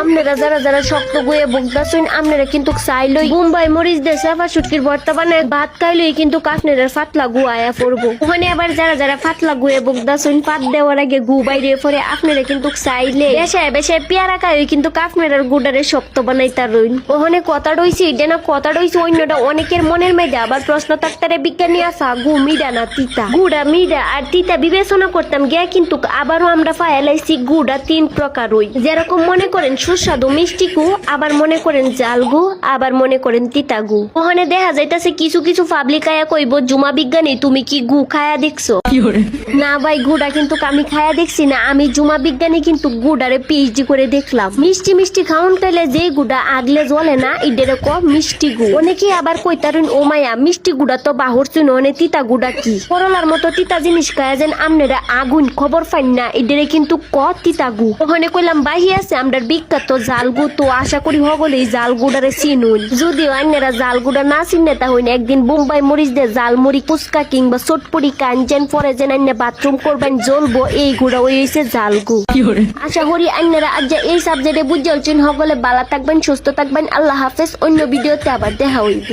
আপনারা যারা যারা শক্ত গুয়ে বকদাসুন আপনারা কিন্তু চাইলই মুম্বাই মরিচ দিয়ে সাফা সুটকির বর্তমানে ভাত খাইলেই কিন্তু কাশ্মীরের ফাতলা গু আয়া পড়ব। ওখানে আবার যারা যারা ফাতলা গুয়ে বকদাসুন পাত দেওয়ার আগে গু বাইরে পরে আপনারা কিন্তু চাইলে বেশায় বেশায় পেয়ারা খাই কিন্তু কাশ্মীরের গুডারে শক্ত বানাইতা রইন ওখানে কথা রইছে, এটা না কথা রইছে, অন্যটা অনেকের মনের মধ্যে, আবার প্রশ্ন থাকতারে, বিজ্ঞানী আসা গু মিডা না তিতা? গুড়া মিডা আর তিতা বিবেচনা করতাম, গিয়া কিন্তু আবারও আমরা ফায়ালাইছি, গুড়া তিন প্রকার ওই যেরকম মনে করেন সুস্বাদু, মিষ্টি গু আবার মনে করেন জাল গু, আবার মনে করেন তিতা গু। ওখানে দেখা যাইতাছে কিছু কিছু পাবলিক আয়া কইব, জুমা বিজ্ঞানী, তুমি কি গু খায়া দেখছ? না ভাই গুড়া কিন্তু আমি খায়া দেখছি না। আমি জুমা বিজ্ঞানী কিন্তু গুড়ারে পিএইচডি করে দেখলাম। মিষ্টি মিষ্টি খাউন খাইলে যে গুড়া আগলে জ্বলে না ইডেরে ক মিষ্টি গু অনেকে আবার কইতারেন ও মায়া, মিষ্টি গুড়া তো বাহর চুন, অনে তিতা গুড়া কি? করলার মতো তিতা জিনিস খায়া যেন আমনেরা আগুন খবর পাইন না ইডেরে কিন্তু ক তিতা গু ওখানে কইলাম, বাহি আছে আমরার বিখ্যাত জাল গু তো আশা করি হগলেই জাল গুড়ারে চিনুন। যদিও আন্যেরা জাল গুড়া না চিনে তাহলে একদিন বোম্বাই মরিচ দিয়ে জাল মুড়ি, ফুচকা কিংবা চটপুরি কাঞ্জেন পরে যে আন্য বাথরুম করবেন জ্বলবো এই গুড়া ওই হয়েছে জাল গু আশা করি আন্যারা আজ এই সাবজেক্টে বুঝে উঠছেন সকলে বালা থাকবেন সুস্থ থাকবেন। আল্লাহ হাফেজ অন্য ভিডিওতে আবার দেখা হইবে।